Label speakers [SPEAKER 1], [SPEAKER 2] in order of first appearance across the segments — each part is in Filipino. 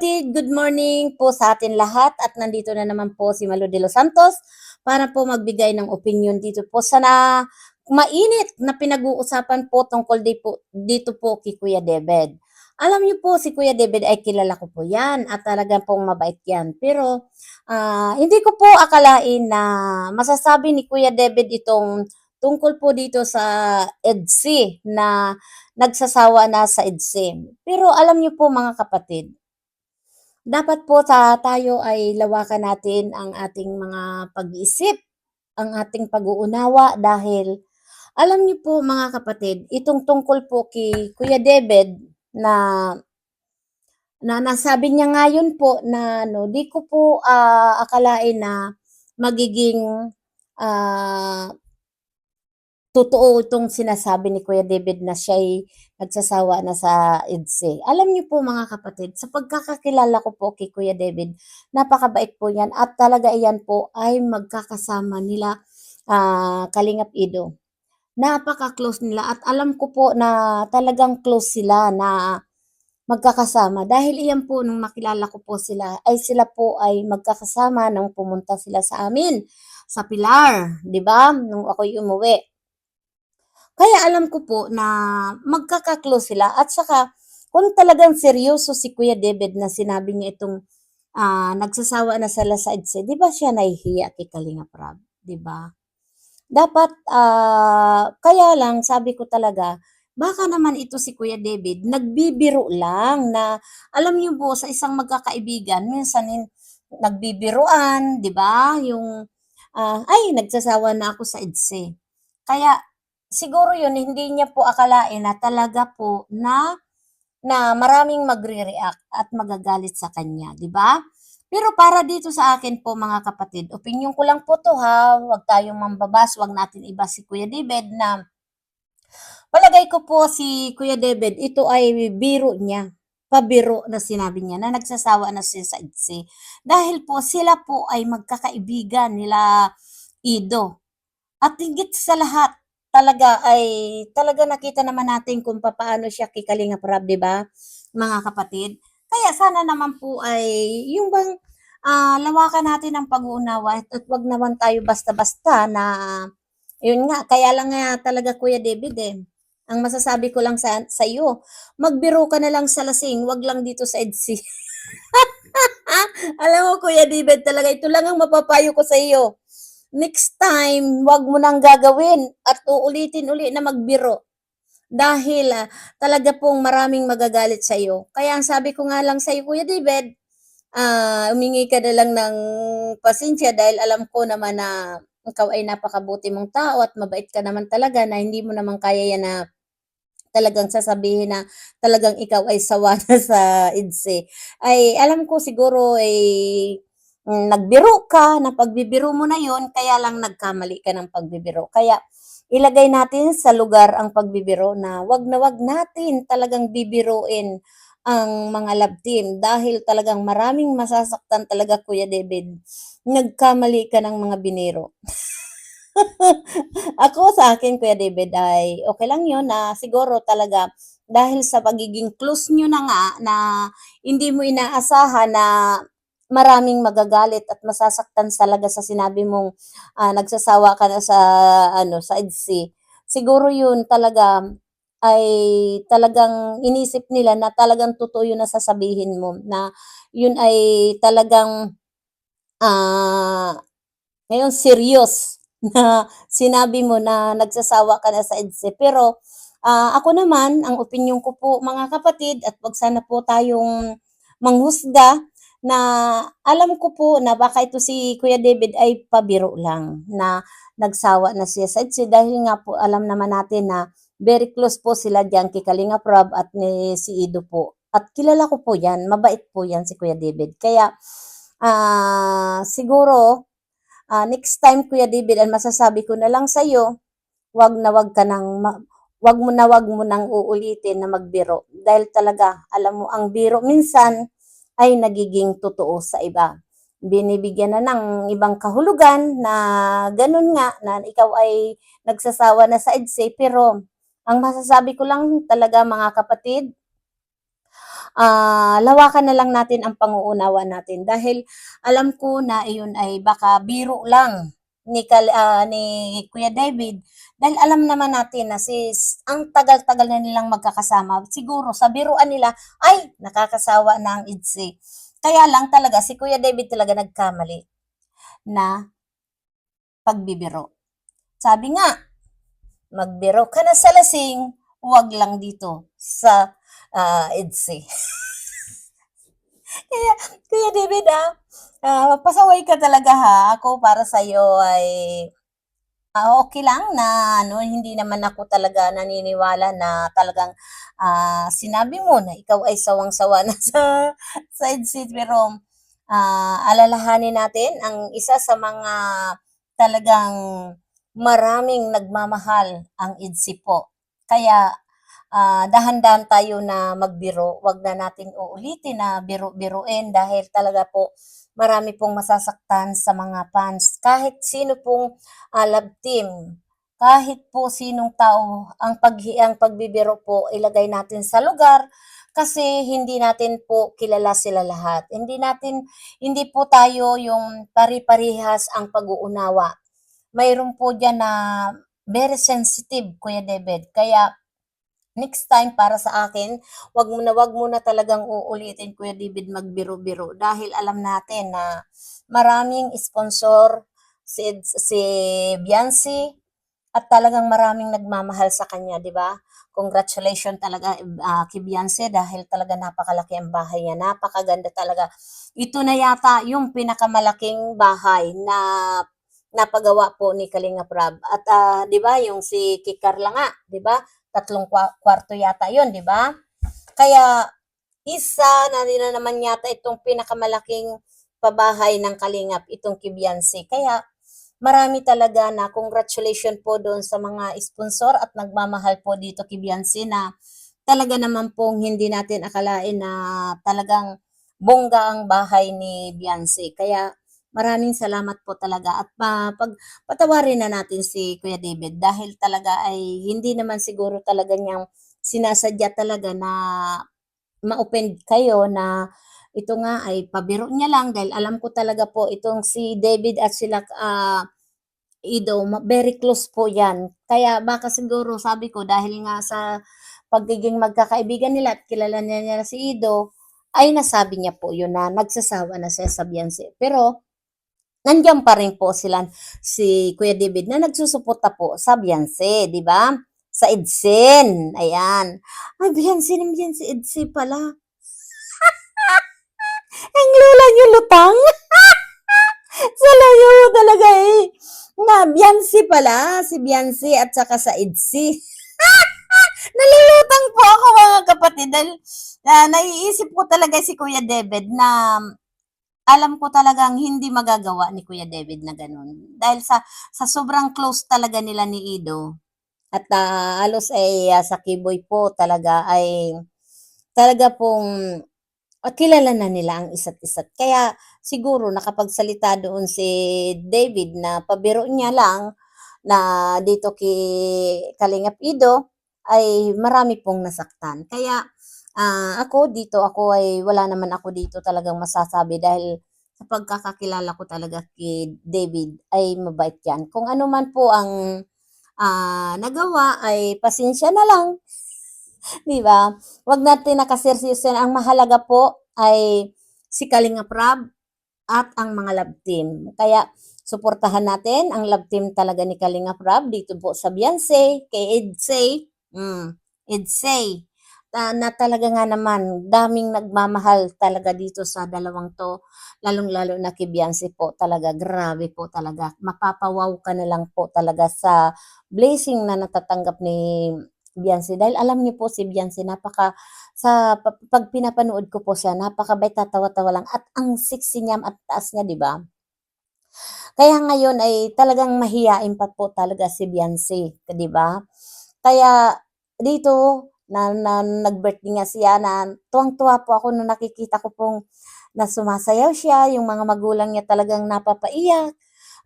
[SPEAKER 1] kapatid, good morning po sa atin lahat at nandito na naman po si Malu de los Santos para po magbigay ng opinion dito po sa na mainit na pinag-uusapan po tungkol di po, dito po kay Kuya David. Alam niyo po si Kuya David ay kilala ko po yan at talagang pong mabait yan. Pero ah, hindi ko po akalain na masasabi ni Kuya David itong tungkol po dito sa EDSI na nagsasawa na sa EDSI. Pero alam niyo po mga kapatid, dapat po sa tayo ay lawakan natin ang ating mga pag-iisip, ang ating pag-uunawa dahil alam niyo po mga kapatid, itong tungkol po kay Kuya David na na nasabi niya ngayon po na no, di ko po ah, akalain na magiging ah, totoo itong sinasabi ni Kuya David na siya'y nagsasawa na sa EDSE. Alam niyo po mga kapatid, sa pagkakakilala ko po kay Kuya David, napakabait po yan at talaga iyan po ay magkakasama nila ah, Kalingap Ido. Napaka-close nila at alam ko po na talagang close sila na magkakasama dahil iyan po nung makilala ko po sila ay sila po ay magkakasama nung pumunta sila sa amin sa Pilar, 'di ba? Nung ako'y umuwi. Kaya alam ko po na magkaka-close sila at saka kung talagang seryoso si Kuya David na sinabi niya itong ah, nagsasawa na sila sa EDSE, di ba siya nahihiya kay Kalinga Prab? Di ba? Dapat, ah, kaya lang sabi ko talaga, baka naman ito si Kuya David, nagbibiro lang na, alam niyo po, sa isang magkakaibigan, minsan in, nagbibiruan, di ba? Yung, ah, ay, nagsasawa na ako sa EDSE. Kaya, siguro yun, hindi niya po akalain na talaga po na na maraming magre-react at magagalit sa kanya, di ba? Pero para dito sa akin po mga kapatid, opinion ko lang po to ha, huwag tayong mambabas, huwag natin iba si Kuya David na palagay ko po si Kuya David, ito ay biro niya, pabiro na sinabi niya na nagsasawa na siya sa EDSE. Dahil po sila po ay magkakaibigan nila Ido. At higit sa lahat, talaga ay talaga nakita naman natin kung papaano siya kay Kalinga Prab, 'di ba? Mga kapatid. Kaya sana naman po ay yung bang ah, lawakan natin ang pag-uunawa at, wag naman tayo basta-basta na yun nga, kaya lang nga talaga Kuya David eh. Ang masasabi ko lang sa, sa iyo, magbiro ka na lang sa lasing, wag lang dito sa EDSI. Alam mo Kuya David, talaga ito lang ang mapapayo ko sa iyo next time, wag mo nang gagawin at uulitin uli na magbiro. Dahil ah, talaga pong maraming magagalit sa iyo. Kaya ang sabi ko nga lang sa iyo, Kuya David, ah, umingi ka na lang ng pasensya dahil alam ko naman na ikaw ay napakabuti mong tao at mabait ka naman talaga na hindi mo naman kaya yan na talagang sasabihin na talagang ikaw ay sawa na sa EDSE. Ay alam ko siguro ay mm, nagbiro ka, na pagbibiro mo na yon kaya lang nagkamali ka ng pagbibiro. Kaya ilagay natin sa lugar ang pagbibiro na wag na wag natin talagang bibiruin ang mga love team dahil talagang maraming masasaktan talaga Kuya David. Nagkamali ka ng mga biniro. Ako sa akin Kuya David ay okay lang yun na siguro talaga dahil sa pagiging close nyo na nga na hindi mo inaasahan na maraming magagalit at masasaktan talaga sa sinabi mong ah, nagsasawa ka na sa ano sa EDSI. Siguro yun talaga ay talagang inisip nila na talagang totoo yun na sasabihin mo na yun ay talagang ngayon serious na sinabi mo na nagsasawa ka na sa EDSE. Pero ah, ako naman, ang opinion ko po mga kapatid at wag sana po tayong manghusga na alam ko po na baka ito si Kuya David ay pabiro lang na nagsawa na siya sa EDSE dahil nga po alam naman natin na very close po sila diyan kay Kalinga Prab at ni si Ido po. At kilala ko po yan, mabait po yan si Kuya David. Kaya ah siguro ah, next time Kuya David, ang masasabi ko na lang sa iyo, wag na wag ka nang wag mo na wag mo nang uulitin na magbiro dahil talaga alam mo ang biro minsan ay nagiging totoo sa iba. Binibigyan na ng ibang kahulugan na ganun nga na ikaw ay nagsasawa na sa EDSE pero ang masasabi ko lang talaga mga kapatid ah, lawakan na lang natin ang panguunawa natin dahil alam ko na iyon ay baka biro lang ni, ah, ni Kuya David. Dahil alam naman natin na si ang tagal-tagal na nilang magkakasama siguro sa biruan nila ay nakakasawa na ang IDSI kaya lang talaga si Kuya David talaga nagkamali na pagbibiro. Sabi nga magbiro ka na sa lasing huwag lang dito sa ah, EDSI kaya Kuya David ah Ah, pasaway ka talaga ha. Ako para sa iyo ay ah, okay lang na ano, hindi naman ako talaga naniniwala na talagang ah, sinabi mo na ikaw ay sawang-sawa na sa side seat pero ah, alalahanin natin ang isa sa mga talagang maraming nagmamahal ang IDSI po. Kaya ah, dahan-dahan tayo na magbiro. Wag na natin uulitin na biro-biruin dahil talaga po marami pong masasaktan sa mga fans. Kahit sino pong ah, love team, kahit po sinong tao, ang, pag, pagbibiro po ilagay natin sa lugar kasi hindi natin po kilala sila lahat. Hindi natin, hindi po tayo yung pari-parihas ang pag-uunawa. Mayroon po dyan na very sensitive, Kuya David. Kaya next time para sa akin, wag mo na wag mo na talagang uulitin Kuya David magbiro-biro dahil alam natin na maraming sponsor si si Beyonce at talagang maraming nagmamahal sa kanya, 'di ba? Congratulations talaga ah, kay Beyonce dahil talaga napakalaki ang bahay niya, napakaganda talaga. Ito na yata yung pinakamalaking bahay na napagawa po ni Kalinga Prab. At ah, 'di ba, yung si Kikar lang nga, 'di ba? Tatlong kwa- kwarto yata 'yon, 'di ba? Kaya isa na rin na naman yata itong pinakamalaking pabahay ng Kalingap, itong Beyonce. Kaya marami talaga na congratulations po doon sa mga sponsor at nagmamahal po dito Beyonce na talaga naman pong hindi natin akalain na talagang bongga ang bahay ni Beyonce. Kaya maraming salamat po talaga at pa, pag na natin si Kuya David dahil talaga ay hindi naman siguro talaga niyang sinasadya talaga na ma-offend kayo na ito nga ay pabiro niya lang dahil alam ko talaga po itong si David at sila ah, Ido, very close po yan. Kaya baka siguro sabi ko dahil nga sa pagiging magkakaibigan nila at kilala niya, niya si Ido, ay nasabi niya po yun na nagsasawa na siya sa Beyonce. Pero nandiyan pa rin po sila si Kuya David na nagsusuporta po sa Beyonce, di ba? Sa Edsen. Ayan. Ay, Beyonce na Beyonce, Edsen pala. Ang lula niyo lutang. sa layo mo talaga eh. Na, Beyonce pala. Si Beyonce at saka sa Edsi. Nalulutang po ako mga kapatid. Dahil ah, naiisip ko talaga si Kuya David na alam ko talagang hindi magagawa ni Kuya David na ganun. Dahil sa sa sobrang close talaga nila ni Ido at ah, halos ay ah, sa Kiboy po talaga ay talaga pong at kilala na nila ang isa't isa't. Kaya siguro nakapagsalita doon si David na pabiro niya lang na dito kay Kalingap Ido ay marami pong nasaktan. Kaya ah, ako dito, ako ay wala naman ako dito talagang masasabi dahil sa pagkakakilala ko talaga kay David ay mabait yan. Kung ano man po ang ah, nagawa ay pasensya na lang. 'Di ba? Huwag natin nakaseryoso Ang mahalaga po ay si Kalinga Prab at ang mga love team. Kaya suportahan natin ang love team talaga ni Kalinga Prab dito po sa Beyonce, kay Edsay. Mm, Edsay. Ta- na talaga nga naman, daming nagmamahal talaga dito sa dalawang to. Lalong-lalo na kay Beyonce po talaga. Grabe po talaga. Mapapawaw ka na lang po talaga sa blessing na natatanggap ni Beyonce. Dahil alam niyo po si Beyonce, napaka, sa pa- pag pinapanood ko po siya, napakabait, tatawa-tawa lang. At ang sexy niya at taas niya, di ba? Kaya ngayon ay talagang mahiyain pa po talaga si Beyonce, di ba? Kaya dito, na, na nag-birthday nga siya, na tuwang-tuwa po ako nung nakikita ko pong na sumasayaw siya, yung mga magulang niya talagang napapaiyak.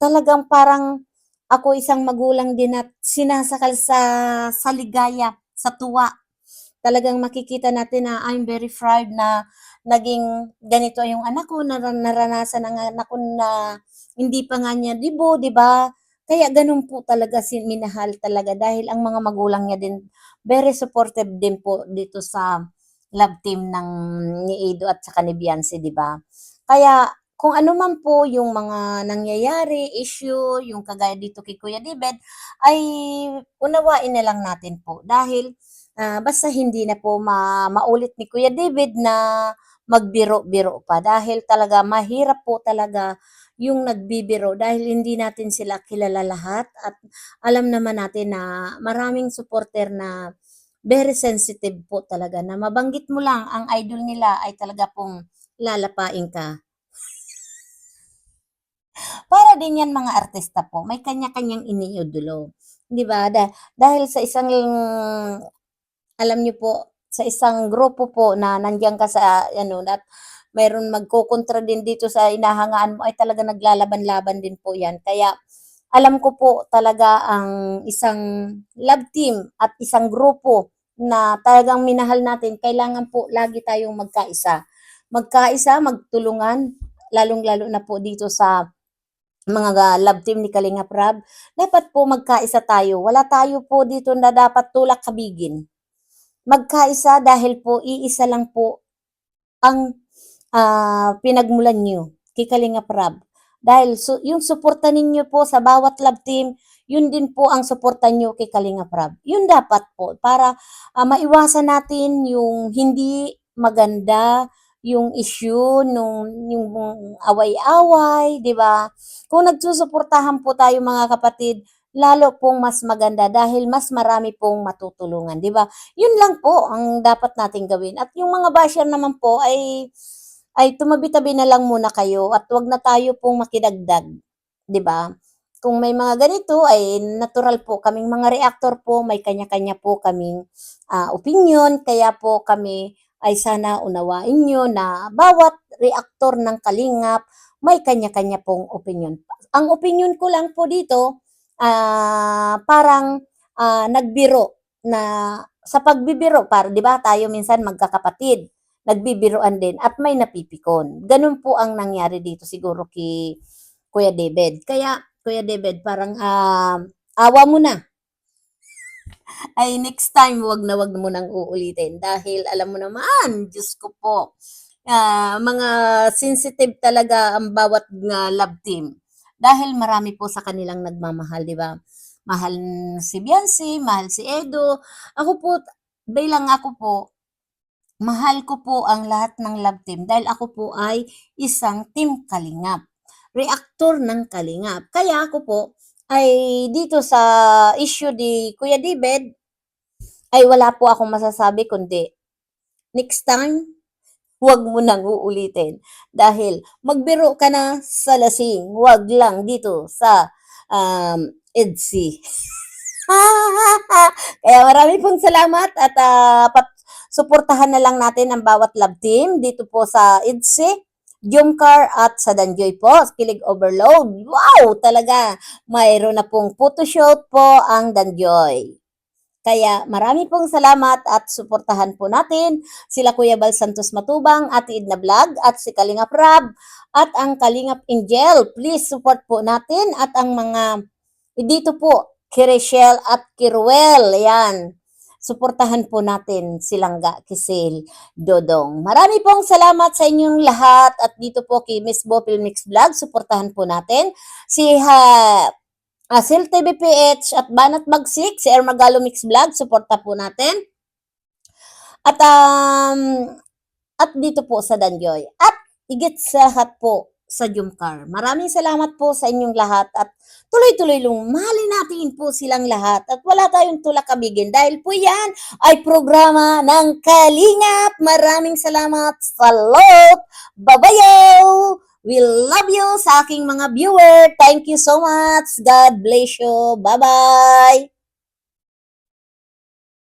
[SPEAKER 1] Talagang parang ako isang magulang din at sinasakal sa, sa ligaya, sa tuwa. talagang makikita natin na I'm very proud na naging ganito yung anak ko, nara- naranasan ng anak ko na hindi pa nga niya dibo, di ba? Kaya ganun po talaga si minahal talaga dahil ang mga magulang niya din very supportive din po dito sa love team ng ni Edo at saka ni Beyonce, di ba? Kaya kung ano man po yung mga nangyayari, issue, yung kagaya dito kay Kuya David, ay unawain na lang natin po dahil ah, basta hindi na po ma- maulit ni Kuya David na magbiro-biro pa dahil talaga mahirap po talaga yung nagbibiro dahil hindi natin sila kilala lahat at alam naman natin na maraming supporter na very sensitive po talaga na mabanggit mo lang ang idol nila ay talaga pong lalapain ka. Para din yan mga artista po, may kanya-kanyang iniidolo. 'Di ba? Da- dahil sa isang alam niyo po, sa isang grupo po na nandiyan ka sa ano at mayroon magkokontra din dito sa inahangaan mo ay talaga naglalaban-laban din po 'yan. Kaya alam ko po talaga ang isang love team at isang grupo na talagang minahal natin, kailangan po lagi tayong magkaisa. Magkaisa, magtulungan, lalong-lalo na po dito sa mga ga- love team ni Kalinga Prab. Dapat po magkaisa tayo. Wala tayo po dito na dapat tulak kabigin. Magkaisa dahil po iisa lang po ang ah, pinagmulan nyo kay Kalinga Prab. Dahil su- yung suporta ninyo po sa bawat love team, yun din po ang suporta nyo kay Kalinga Prab. Yun dapat po para ah, maiwasan natin yung hindi maganda yung issue nung yung away-away, 'di ba? Kung nagsusuportahan po tayo mga kapatid, lalo pong mas maganda dahil mas marami pong matutulungan, 'di ba? Yun lang po ang dapat nating gawin. At yung mga basher naman po ay ay tumabi-tabi na lang muna kayo at wag na tayo pong makidagdag, 'di ba? Kung may mga ganito ay natural po kaming mga reactor po, may kanya-kanya po kaming ah, opinion, kaya po kami ay sana unawain nyo na bawat reactor ng kalingap may kanya-kanya pong opinion. Ang opinion ko lang po dito, ah, parang ah, nagbiro na sa pagbibiro, para 'di ba tayo minsan magkakapatid, nagbibiroan din at may napipikon. Ganun po ang nangyari dito siguro kay Kuya David. Kaya Kuya David, parang ah, awa mo na. Ay next time wag na wag mo nang uulitin dahil alam mo naman, Diyos ko po, ah, mga sensitive talaga ang bawat nga love team. Dahil marami po sa kanilang nagmamahal, di ba? Mahal si Beyonce, mahal si Edo. Ako po, bilang ako po, mahal ko po ang lahat ng love team dahil ako po ay isang team kalingap. Reactor ng kalingap. Kaya ako po, ay dito sa issue di Kuya David, ay wala po akong masasabi kundi next time, huwag mo nang uulitin. Dahil magbiro ka na sa lasing, huwag lang dito sa um, EDSI. Kaya marami pong salamat at pat, suportahan na lang natin ang bawat love team dito po sa EDSI. Jumcar at sa Danjoy po, Kilig Overload. Wow! Talaga, mayroon na pong photoshoot po ang Danjoy. Kaya marami pong salamat at suportahan po natin sila Kuya Bal Santos Matubang, Ate Idna Vlog at si Kalingap Rab at ang Kalingap Angel. Please support po natin at ang mga dito po, Kirishel at Kiruel. Yan. Suportahan po natin silang ga, Kisil, Dodong. Marami pong salamat sa inyong lahat at dito po kay Miss Bopil Mix Vlog, suportahan po natin. Si ha, Asil TVPH at Banat Bagsik, si Ermagalo Mix Vlog, suporta po natin. At um, at dito po sa Danjoy. At higit sa lahat po sa Jumcar. Maraming salamat po sa inyong lahat at tuloy-tuloy lang mahalin natin po silang lahat at wala tayong tulak kabigin dahil po yan ay programa ng Kalingap. Maraming salamat sa lot. Babayaw! We love you sa aking mga viewer. Thank you so much. God bless you. Bye-bye.